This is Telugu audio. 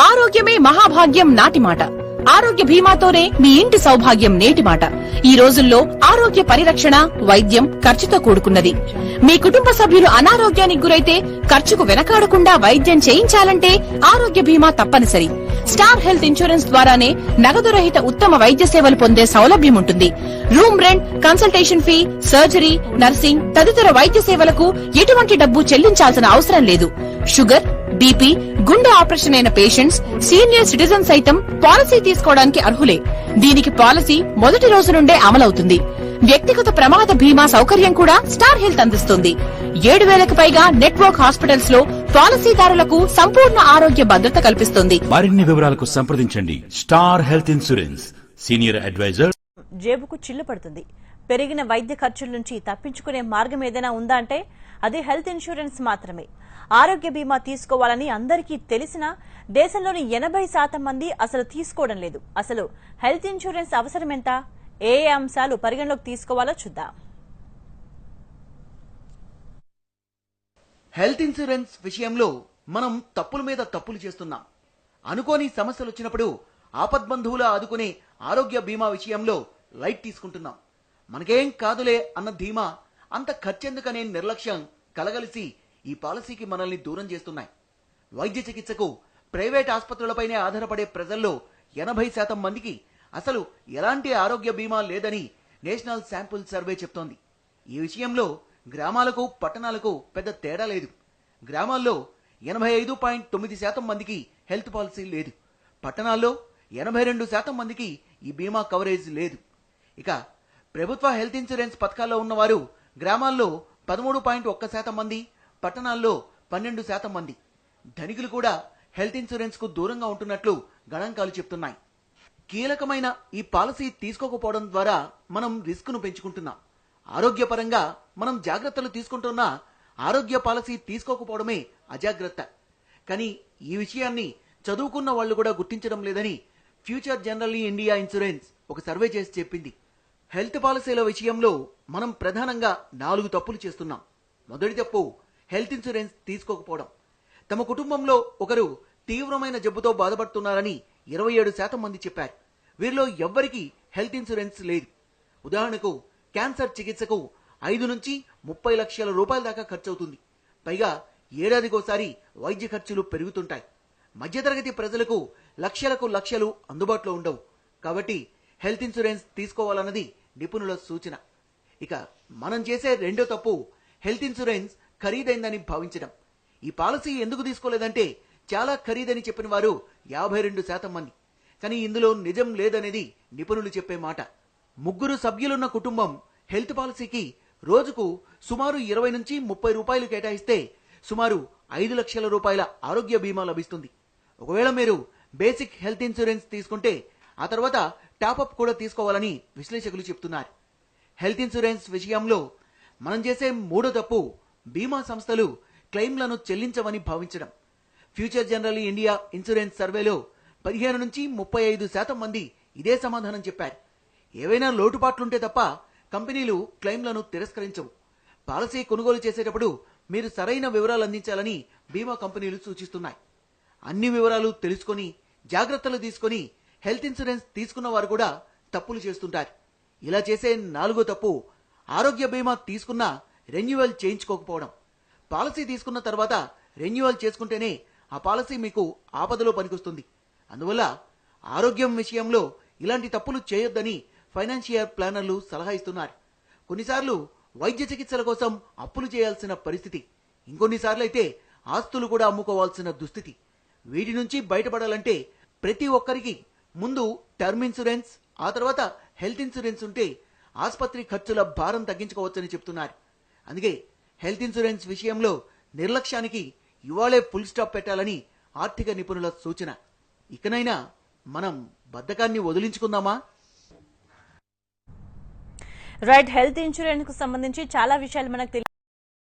ఆరోగ్యమే మహాభాగ్యం నాటి మాట. ఆరోగ్య బీమాతోనే మీ ఇంటి సౌభాగ్యం నేటి మాట. ఈ రోజుల్లో ఆరోగ్య పరిరక్షణ వైద్యం ఖర్చుతో కూడుకున్నది. మీ కుటుంబ సభ్యులు అనారోగ్యానికి గురైతే ఖర్చుకు వెనకాడకుండా వైద్యం చేయించాలంటే ఆరోగ్య బీమా తప్పనిసరి. స్టార్ హెల్త్ ఇన్సూరెన్స్ ద్వారానే నగదు రహిత ఉత్తమ వైద్య సేవలు పొందే సౌలభ్యం ఉంటుంది. Room rent consultation fee surgery nursing తదితర వైద్య సేవలకు ఎటువంటి డబ్బు చెల్లించాల్సిన అవసరం లేదు. షుగర్ బీపీ గుండె ఆపరేషన్ అయిన పేషెంట్స్ సీనియర్ సిటిజన్ సైతం పాలసీ తీసుకోవడానికి అర్హులే. దీనికి పాలసీ మొదటి రోజు నుండే అమలవుతుంది. వ్యక్తిగత ప్రమాద బీమా సౌకర్యం కూడా స్టార్ హెల్త్ అందిస్తుంది. ఏడు వేలకు పైగా నెట్వర్క్ హాస్పిటల్స్లో పాలసీదారులకు సంపూర్ణ ఆరోగ్య భద్రత కల్పిస్తుంది. మరిన్ని వివరాలకు సంప్రదించండి. Star health insurance. Senior advisor. జేబుకు చిల్లు పడుతుంది. పెరిగిన వైద్య ఖర్చుల నుంచి తప్పించుకునే మార్గం ఏదైనా ఉందా అంటే అది హెల్త్ ఇన్సూరెన్స్ మాత్రమే. ఆరోగ్య బీమా తీసుకోవాలని అందరికీ తెలిసినా దేశంలోని ఎనభై శాతం మంది అసలు తీసుకోవడం లేదు. అసలు హెల్త్ ఇన్సూరెన్స్ అవసరం ఎంత? ఏ ఏ అంశాలు పరిగణలోకి తీసుకోవాలో చూద్దాం. హెల్త్ ఇన్సూరెన్స్ విషయంలో మనం తప్పుల మీద తప్పులు చేస్తున్నాం. అనుకోని సమస్యలు వచ్చినప్పుడు ఆపద్బంధువులా ఆదుకునే ఆరోగ్య బీమా విషయంలో లైట్ తీసుకుంటున్నాం. మనకేం కాదులే అన్న ధీమా అంత ఖర్చెందుకనే నిర్లక్ష్యం కలగలిసి ఈ పాలసీకి మనల్ని దూరం చేస్తున్నాయి. వైద్య చికిత్సకు ప్రైవేట్ ఆసుపత్రులపైనే ఆధారపడే ప్రజల్లో ఎనభై శాతం మందికి అసలు ఎలాంటి ఆరోగ్య బీమా లేదని నేషనల్ శాంపుల్ సర్వే చెప్తోంది. ఈ విషయంలో గ్రామాలకు పట్టణాలకు పెద్ద తేడా లేదు. గ్రామాల్లో ఎనభై ఐదు పాయింట్ తొమ్మిది శాతం మందికి హెల్త్ పాలసీ లేదు. పట్టణాల్లో ఎనభై రెండు శాతం మందికి ఈ బీమా కవరేజ్ లేదు. ఇక ప్రభుత్వ హెల్త్ ఇన్సూరెన్స్ పథకాల్లో ఉన్నవారు గ్రామాల్లో పదమూడు పాయింట్ ఒక్క శాతం మంది పట్టణాల్లో పన్నెండు శాతం మంది. ధనికులు కూడా హెల్త్ ఇన్సూరెన్స్కు దూరంగా ఉంటున్నట్లు గణాంకాలు చెప్తున్నాయి. కీలకమైన ఈ పాలసీ తీసుకోకపోవడం ద్వారా మనం రిస్క్ను పెంచుకుంటున్నాం. ఆరోగ్యపరంగా మనం జాగ్రత్తలు తీసుకుంటున్నా ఆరోగ్య పాలసీ తీసుకోకపోవడమే అజాగ్రత్త. కానీ ఈ విషయాన్ని చదువుకున్న వాళ్ళు కూడా గుర్తించడం లేదని ఫ్యూచర్ జనరల్ ఇండియా ఇన్సూరెన్స్ ఒక సర్వే చేసి చెప్పింది. హెల్త్ పాలసీల విషయంలో మనం ప్రధానంగా నాలుగు తప్పులు చేస్తున్నాం. మొదటి తప్పు హెల్త్ ఇన్సూరెన్స్ తీసుకోకపోవడం. తమ కుటుంబంలో ఒకరు తీవ్రమైన జబ్బుతో బాధపడుతున్నారని ఇరవై ఏడు శాతం మంది చెప్పారు. వీరిలో ఎవ్వరికీ హెల్త్ ఇన్సూరెన్స్ లేదు. ఉదాహరణకు క్యాన్సర్ చికిత్సకు ఐదు నుంచి ముప్పై లక్షల రూపాయల దాకా ఖర్చవుతుంది. పైగా ఏడాదికోసారి వైద్య ఖర్చులు పెరుగుతుంటాయి. మధ్యతరగతి ప్రజలకు లక్షలకు లక్షలు అందుబాటులో ఉండవు. కాబట్టి హెల్త్ ఇన్సూరెన్స్ తీసుకోవాలన్నది నిపుణుల సూచన. ఇక మనం చేసే రెండో తప్పు హెల్త్ ఇన్సూరెన్స్ ఖరీదైందని భావించడం. ఈ పాలసీ ఎందుకు తీసుకోలేదంటే చాలా ఖరీదని చెప్పిన వారు యాభై రెండు శాతం మంది. కానీ ఇందులో నిజం లేదనేది నిపుణులు చెప్పే మాట. ముగ్గురు సభ్యులున్న కుటుంబం హెల్త్ పాలసీకి రోజుకు సుమారు ఇరవై నుంచి ముప్పై రూపాయలు కేటాయిస్తే సుమారు ఐదు లక్షల రూపాయల ఆరోగ్య బీమా లభిస్తుంది. ఒకవేళ మీరు బేసిక్ హెల్త్ ఇన్సూరెన్స్ తీసుకుంటే ఆ తర్వాత టాపప్ కూడా తీసుకోవాలని విశ్లేషకులు చెప్తున్నారు. హెల్త్ ఇన్సూరెన్స్ విషయంలో మనం చేసే మూడో తప్పు బీమా సంస్థలు క్లెయిమ్లను చెల్లించవని భావించడం. ఫ్యూచర్ జనరల్ ఇండియా ఇన్సూరెన్స్ సర్వేలో పదిహేను నుంచి ముప్పై ఐదు శాతం మంది ఇదే సమాధానం చెప్పారు. ఏవైనా లోటుపాట్లుంటే తప్ప కంపెనీలు క్లెయిమ్లను తిరస్కరించవు. పాలసీ కొనుగోలు చేసేటప్పుడు మీరు సరైన వివరాలు అందించాలని బీమా కంపెనీలు సూచిస్తున్నాయి. అన్ని వివరాలు తెలుసుకొని జాగ్రత్తలు తీసుకొని హెల్త్ ఇన్సూరెన్స్ తీసుకున్న వారు కూడా తప్పులు చేస్తుంటారు. ఇలా చేసే నాలుగో తప్పు ఆరోగ్య బీమా తీసుకున్నా రెన్యువల్ చేయించుకోకపోవడం. పాలసీ తీసుకున్న తర్వాత రెన్యువల్ చేసుకుంటేనే ఆ పాలసీ మీకు ఆపదలో పనికొస్తుంది. అందువల్ల ఆరోగ్యం విషయంలో ఇలాంటి తప్పులు చేయొద్దని ఫైనాన్షియల్ ప్లానర్లు సలహా ఇస్తున్నారు. కొన్నిసార్లు వైద్య చికిత్సల కోసం అప్పులు చేయాల్సిన పరిస్థితి. ఇంకొన్నిసార్లు అయితే ఆస్తులు కూడా అమ్ముకోవాల్సిన దుస్థితి. వీటి నుంచి బయటపడాలంటే ప్రతి ఒక్కరికి ముందు టర్మ్ ఇన్సూరెన్స్ ఆ తర్వాత హెల్త్ ఇన్సూరెన్స్ ఉంటే ఆసుపత్రి ఖర్చుల భారం తగ్గించుకోవచ్చని చెప్తున్నారు. అందుకే హెల్త్ ఇన్సూరెన్స్ విషయంలో నిర్లక్ష్యానికి ఇవాళే ఫుల్ స్టాప్ పెట్టాలని ఆర్థిక నిపుణుల సూచన. ఇకనైనా మనం బద్ధకాన్ని వదిలించుకుందామా? రైట్ హెల్త్ ఇన్సూరెన్స్కు సంబంధించి చాలా విషయాలు మనకు తెలియ